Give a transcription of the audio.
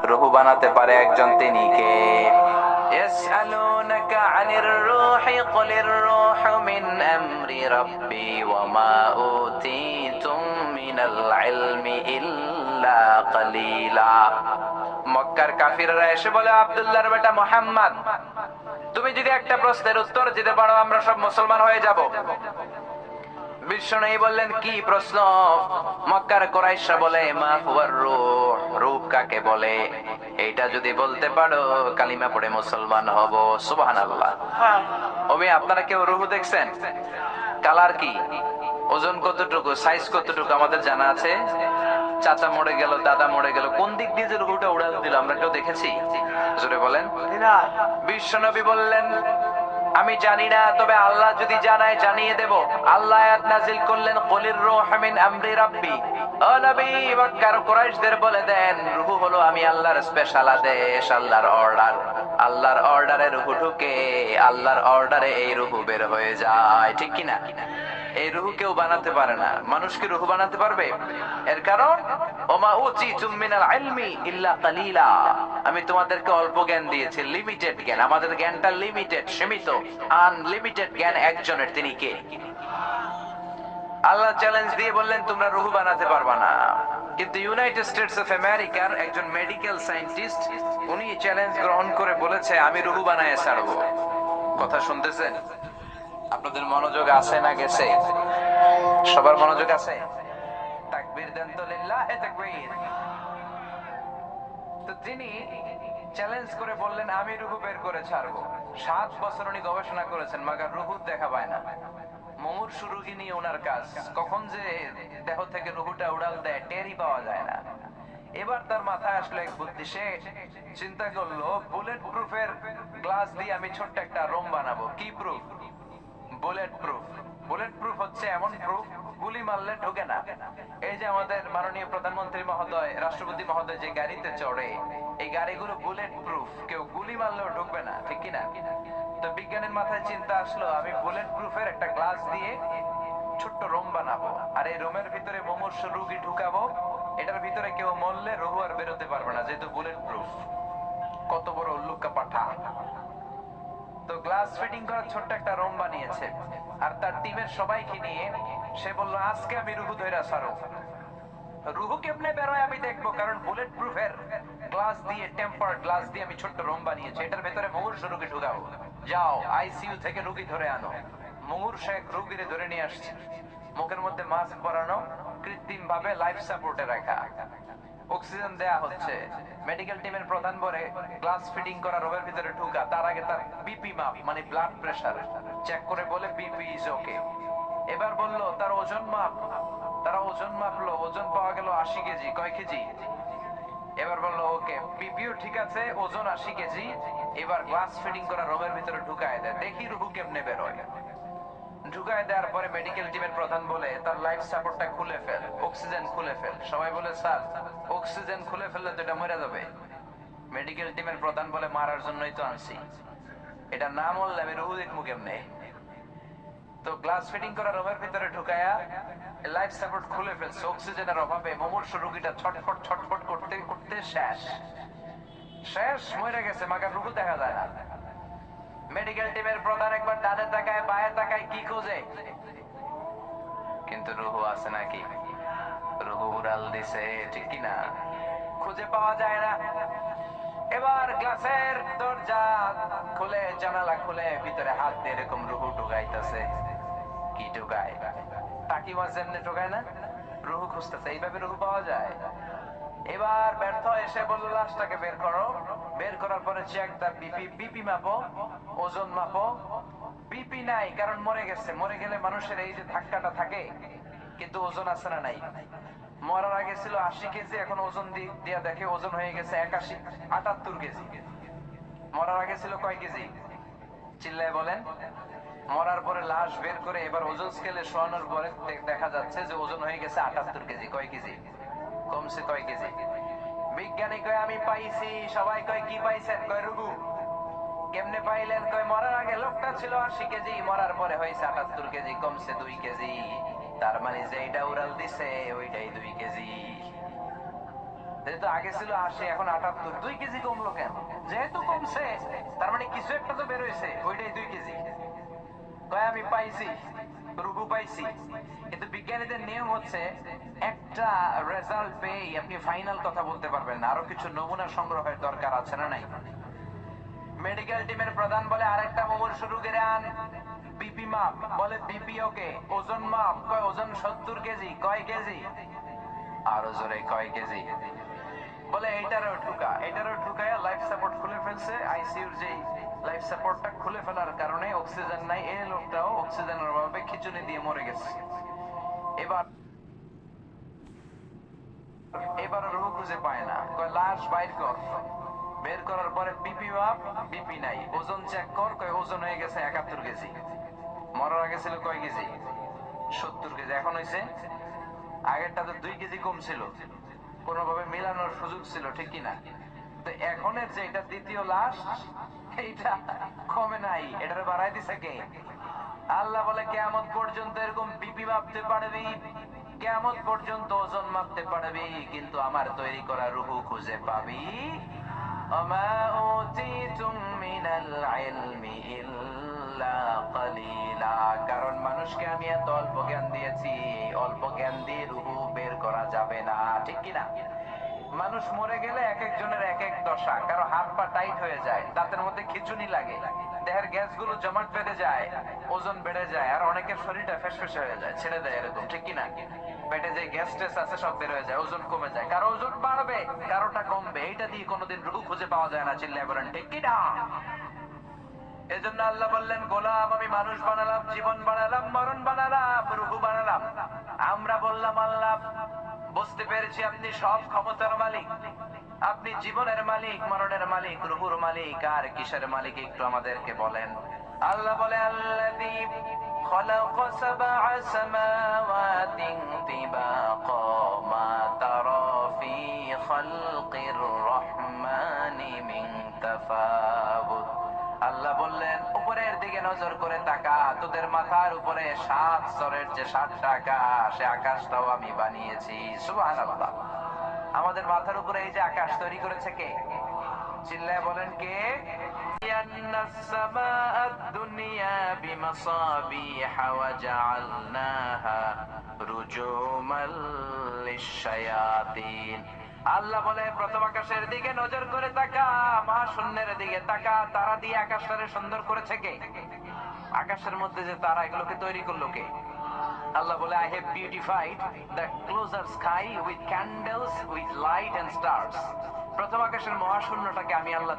রুহু বানাতে পারে একজন তিনি কে يسألونك عن الروح قل الروح من أمر ربي وما أوتيتم من العلم إلا قليلا মক্কার কাফিররা এসে বলে আব্দুল্লাহর বেটা মোহাম্মদ তুমি যদি একটা প্রশ্নের উত্তর দিতে পারো আমরা সব মুসলমান হয়ে যাব বিষ্ণু বললেন কি প্রশ্ন? মক্কার কোরাইশা বলে মা হুয়ার রূহ রূপ কাকে বলে? এইটা যদি বলতে পারো কালিমা পড়ে মুসলমান হব সুবহানাল্লাহ। ওমি আপনারা কেউ রুহু দেখছেন? কালার কি? ওজন কতটুকু? সাইজ কতটুকু? আমাদের জানা আছে। চাচা মরে গেল দাদা মরে গেল কোন দিক দিয়ে যে রুহুটা উড়াল দিল আমরা কেউ দেখেছি? জোরে বলেন। বিশ্বনবী বললেন আমি জানি না, তবে আল্লাহ যদি জানায় জানিয়ে দেব। আল্লাহ আয়াত নাজিল করলেন, কলির রূহ আমরি রাব্বি। ও নবী, মক্কার কুরাইশদের বলে দেন, রূহ হলো আমি আল্লাহর স্পেশাল আদেশ, আল্লাহর অর্ডার আল্লাহর অর্ডারে রূহ ঢুকে, আল্লাহর অর্ডারে এই রূহ বের হয়ে যায়। ঠিক কি না এই রুহু কেউ বানাতে পারে না। মানুষ কি রুহু বানাতে পারবে? এর কারণ, ওমা উচিতুম মিনাল ইলমি ইল্লা কালিলা। আমি তোমাদেরকে অল্প জ্ঞান দিয়েছি, লিমিটেড জ্ঞান। আমাদের জ্ঞানটা লিমিটেড, সীমিত, আনলিমিটেড জ্ঞান একজনের, তিনি কে? আল্লাহ চ্যালেঞ্জ দিয়ে বললেন, তোমরা রুহু বানাতে পারবা না। কিন্তু ইউনাইটেড স্টেটস অফ আমেরিকার একজন মেডিকেল সায়েন্টিস্ট উনি চ্যালেঞ্জ গ্রহণ করে বলেছে, আমি রুহু বানায় ছাড়বো। কথা শুনতেছেন? আপনাদের মনোযোগ আছে না গেছে? সবার মনোযোগ আছে? তাকবীর দেন তো তাকবীর। তো তিনি চ্যালেঞ্জ করে বললেন, আমি রুহু বের করে ছাড়বো। সাত বছর উনি গবেষণা করেছেন, মাগার রুহু দেখা পায় না। মুমূর্ষু রোগী নিয়ে ওনার কাজ, কখন যে দেহ থেকে রুহুটা উড়াল দেয়, টেরই পাওয়া যায় না। এবার তার মাথায় আসলো এক বুদ্ধি, সে চিন্তা করল বুলেট প্রুফের গ্লাস দিয়ে আমি ছোট্ট একটা রোম বানাবো। কি proof bullet proof bullet proof হচ্ছে এমন প্রুফ গুলি মারলে ঢোকে না। এই যে আমাদের মাননীয় প্রধানমন্ত্রী মহোদয়, রাষ্ট্রপতি মহোদয় যে গাড়িতে চড়ে, এই গাড়িগুলো বুলেট প্রুফ কেউ গুলি মারলেও ঢুকবে না, ঠিক কিনা? তো বিজ্ঞানের মাথায় চিন্তা আসলো, আমি বুলেট প্রুফের একটা গ্লাস দিয়ে ছোট্ট রোম বানাবো। আর এই রোমের ভিতরে মুমূর্ষ রুগী ঢুকাবো। এটার ভিতরে কেউ মরলে রুহু আর বেরোতে পারবে না, যেহেতু বুলেট প্রুফ ফিটিং করা ছোট্ট একটা রুম বানিয়েছে। আর তার টিমের সবাইকে নিয়ে সে বলল, আজকে আমি রুহু ধইরা সারো। রুহু কেমনে বেরোয় আমি দেখব, কারণ বুলেট প্রুফের গ্লাস দিয়ে টেম্পার গ্লাস দিয়ে আমি ছোট্ট রুম বানিয়েছি। এটার ভেতরে মুমূর্ষ রুগী ঢুকাও। যাও আইসিইউ থেকে রুগী ধরে আনো। মুমূর্ষ এক রুগীরে ধরে নিয়ে আসছে। মুখের মধ্যে মাস্ক পরানো কৃত্রিম ভাবে লাইফ সাপোর্টে রাখা। অক্সিজেন দেয়া হচ্ছে। মেডিকেল টিমের প্রধান বলে গ্লাস ফিটিং করা রোগের ভিতরে ঢুকা, তার আগে তার বিপি মাপ মানে ব্লাড প্রেসার চেক করে বলে বিপি ইজ ওকে এবার বলল, তার ওজন মাপ, তারা ওজন মাপলো, ওজন পাওয়া গেল আশি কেজি, কয় কেজি? এবার বলল, ওকে বিপিও ঠিক আছে, ওজন আশি কেজি, এবার গ্লাস ফিটিং করা রোগের ভিতরে ঢুকায় দেয়, দেখি রুহু কেমনে বেরোয়। ঢুকায় দেওয়ার পরে মেডিকেল টিমের প্রধান বলে, তার লাইফ সাপোর্টটা খুলে ফেল অক্সিজেন খুলে ফেল। সবাই বলে, স্যার অক্সিজেন খুলে ফেললে তো এটা মরে যাবে। মেডিকেল টিমের প্রধান বলে, মারার জন্যই তো আনছি। এটা না মরলে আমি তো গ্লাস ফিটিং করা রোমের ভিতরে ঢুকায়া লাইফ সাপোর্ট খুলে ফেলছে। অক্সিজেনের অভাবে মুমূর্ষ রোগীটা ছটফট ছটফট করতে করতে শেষ। শেষ, মরে গেছে, মাগার রুহু দেখা যায় না। মেডিকেল টিমের প্রধান একবার ডানে তাকায় বায়ে তাকায় কি খোঁজে? কিন্তু রুহু আছে নাকি? রুহু উড়াল দিছে, ঠিক কি না? খুঁজে পাওয়া যায় না। এবার গ্লাসের দরজা খুলে, জানালা খুলে, ভিতরে হাত দিয়ে এরকম রুহু ঢুকাইতেছে। কি ঢুকায়? টাকি মাছ ঢুকায় না, রুহু খুঁজতেছে। এইভাবে রুহু পাওয়া যায়। এবার ব্যর্থ এসে বলল, লাশটাকে বের করো। বের করার পরে চেক তার বিপি বিপি মাপো, ওজন মাপো। বিপি নাই, কারণ মরে গেছে। মরে গেলে মানুষের এই যে ধাক্কাটা থাকে, কিন্তু ওজন আছে না নাই। মরার আগে ছিল আশি কেজি, এখন ওজন দিয়া দেখে ওজন হয়ে গেছে একাশি, আটাত্তর কেজি। মরার আগে ছিল কয় কেজি? চিল্লায় বলেন। মরার পরে লাশ বের করে এবার ওজন স্কেলে শোয়ানোর পরে দেখা যাচ্ছে যে ওজন হয়ে গেছে আটাত্তর কেজি। কয় কেজি? কমছে কয় কেজি? বিজ্ঞানী কয় আমি পাইছি, সবাই কয়, কি পাইছেন? কয় রুগু কেমনে পাইলেন? কয়, মরার আগে লোকটা ছিল আশি কেজি, মরার পরে হয়েছে আটাত্তর কেজি, কমছে দুই কেজি। তার মানে যেইটা উড়াল দিছে, ওইটাই দুই কেজি। যেহেতু আগে ছিল আশি, এখন আটাত্তর, দুই কেজি কমলো কেন? যেহেতু কমছে, তার মানে কিছু একটা তো বেরোইছে ওইটাই দুই কেজি। কয় আমি পাইছি? রুহু পাইছি। কিন্তু বিজ্ঞানীদের নিয়ম হচ্ছে একটা রেজাল্ট পেয়ে আপনি ফাইনাল কথা বলতে পারবেন না। আরও কিছু নমুনা সংগ্রহের দরকার আছে না নাই? মেডিকেল টিমের প্রধান বলে আরেকটা মোমর শুরু করে আন। বিপি মাপ, বলে বিপি ওকে, ওজন মাপ, কয় ওজন সত্তর কেজি, কয় কেজি? আরও জোরে কয় কেজি? বলে এটারও ঢুকা, এটারও ঢুকায় লাইফ সাপোর্ট খুলে ফেলছে আইসিইউর যে লাইফ সাপোর্টটা খুলে ফেলার কারণে অক্সিজেন নাই, এই লোকটাও অক্সিজেনের অভাবে খিচুনি দিয়ে মরে গেছে। এবার এবার রুহ খুঁজে পায় না। কয়, লাশ বাইর কর। বের করার পরে বিপি মাপ বিপি নাই। ওজন চেক কর, কয়, ওজন হয়ে গেছে একাত্তর কেজি। মরার আগে ছিল কয় কেজি? সত্তর কেজি। এখন হয়েছে আগেরটা তো দুই কেজি কম ছিল। কোনোভাবে মেলানোর সুযোগ ছিল, ঠিক কিনা? এখনের যে এটা দ্বিতীয় লাশ কমে নাই বাড়াই দিছে কে? আল্লাহ বলে কেমন পর্যন্ত এরকম বিপি মাপতে পারবি কেমন পর্যন্ত ওজন মাপতে পারবি, কিন্তু আমার তৈরি করা রুহু খুঁজে পাবি। কারণ মানুষকে আমি এত অল্প জ্ঞান দিয়েছি, অল্প জ্ঞান দিয়ে রুহু বের করা যাবে না, ঠিক কিনা? মানুষ মরে গেলে এক একজনের এক এক দশা। কারও হাত পা টাইট হয়ে যায়, দাঁতের মধ্যে খিচুনি লাগে। দেহের গ্যাসগুলো জমাট বেড়ে যায়, ওজন বেড়ে যায়, আর অনেকের শরীরটা ফেসফেসে হয়ে যায়, ছেড়ে দেয় এরকম, ঠিক কিনা? পেটে যে গ্যাস টেস আছে, সব বের হয়ে যায়, ওজন কমে যায়। কারও ওজন বাড়বে, কারোটা কমবে। এইটা দিয়ে কোনোদিন রুহু খুঁজে পাওয়া যায় না, চিল্লায় বলেন, ঠিক কিনা? এজন্য আল্লাহ বললেন, গোলাম, আমি মানুষ বানালাম, জীবন বানালাম, মরণ বানালাম, রুহু বানালাম। আমরা বললাম, আল্লাহ বুঝতে পেরেছি আপনি সব ক্ষমতার মালিক আপনি জীবনের মালিক মরণের মালিক রুহুর মালিক আর কিসের মালিক একটু আমাদেরকে বলেন আল্লাহ বলে আল্লাযী خلق سبع سماوات طباقا ما ترى في خلق الرحمن من تفاوت আল্লাহ বললেন উপরের দিকে নজর করে তাকা, তোদের মাথার উপরে সাত স্তরের যে সাতটা আকাশ সে আকাশটাও আমি বানিয়েছি। সুবহানাল্লাহ। আমাদের মাথার উপরে এই যে আকাশ তৈরি করেছে কে? চিল্লায় বলেন কে? أن আল্লাহ বলে, প্রথম আকাশের দিকে নজর করে তাকা মা শূন্যের দিকে তাকা। তারা দিয়ে আকাশটারে সুন্দর করেছে কে? আকাশের মধ্যে যে তারা, এগুলোকে তৈরি করল কে? আল্লাহ বলে I have beautified the closer sky with candles with light and stars প্রথম আকাশের মহাশূন্যটাকে আমি আল্লাহ